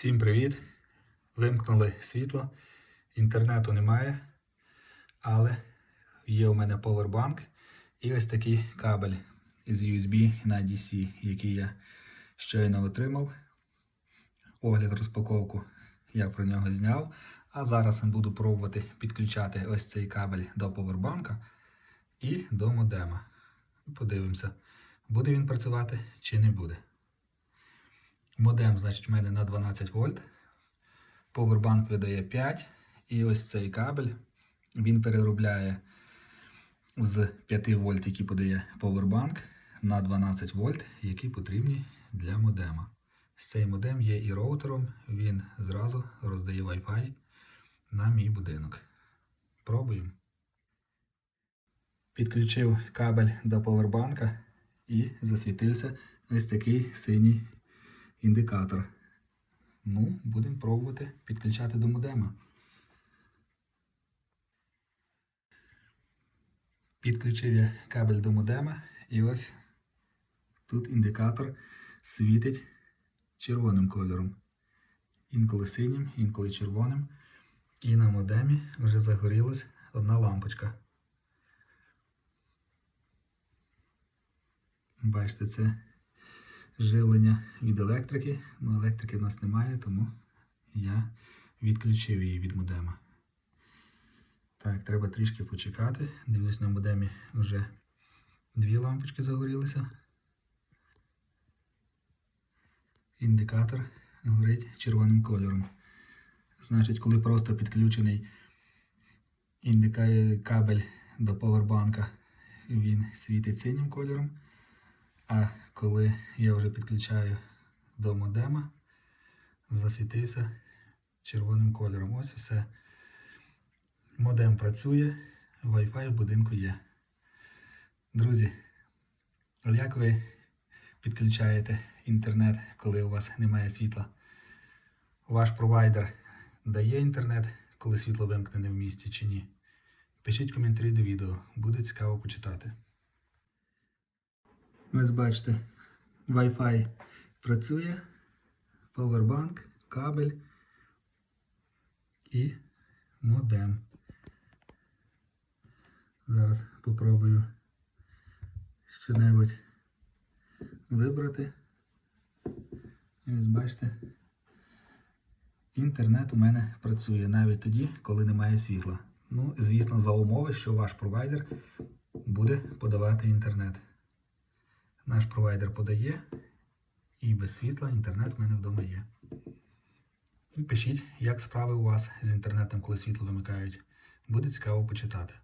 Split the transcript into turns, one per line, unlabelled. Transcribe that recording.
Всім привіт! Вимкнули світло, інтернету немає, але є у мене повербанк і ось такий кабель з USB на DC, який я щойно отримав. Огляд розпаковку я про нього зняв. А зараз буду пробувати підключати ось цей кабель до повербанка і до модема. Подивимося, буде він працювати чи не буде. Модем, значить, в мене на 12 вольт. Повербанк видає 5. І ось цей кабель він переробляє з 5 вольт, які подає повербанк, на 12 вольт, які потрібні для модема. Цей модем є і роутером, він зразу роздає Wi-Fi на мій будинок. Пробуємо. Підключив кабель до повербанка і засвітився ось такий синій індикатор. Ну, будемо пробувати підключати до модема. Підключив я кабель до модема і ось тут індикатор світить червоним кольором. Інколи синім, інколи червоним. І на модемі вже загорілась одна лампочка. Бачите, це живлення від електрики. Ну, електрики в нас немає, тому я відключив її від модема. Так, треба трішки почекати. Дивлюсь, на модемі вже дві лампочки загорілися. Індикатор горить червоним кольором. Значить, коли просто підключений індика... кабель до повербанка, він світить синім кольором. А коли я вже підключаю до модема, засвітився червоним кольором. Ось все. Модем працює, Wi-Fi в будинку є. Друзі, як ви підключаєте інтернет, коли у вас немає світла? Ваш провайдер дає інтернет, коли світло вимкнене в місті чи ні? Пишіть коментарі до відео, буде цікаво почитати. Ось бачите, Wi-Fi працює, повербанк, кабель і модем. Зараз попробую що-небудь вибрати. Ось бачите, інтернет у мене працює навіть тоді, коли немає світла. Ну, звісно, за умови, що ваш провайдер буде подавати інтернет. Наш провайдер подає, і без світла інтернет в мене вдома є. Пишіть, як справи у вас з інтернетом, коли світло вимикають. Буде цікаво почитати.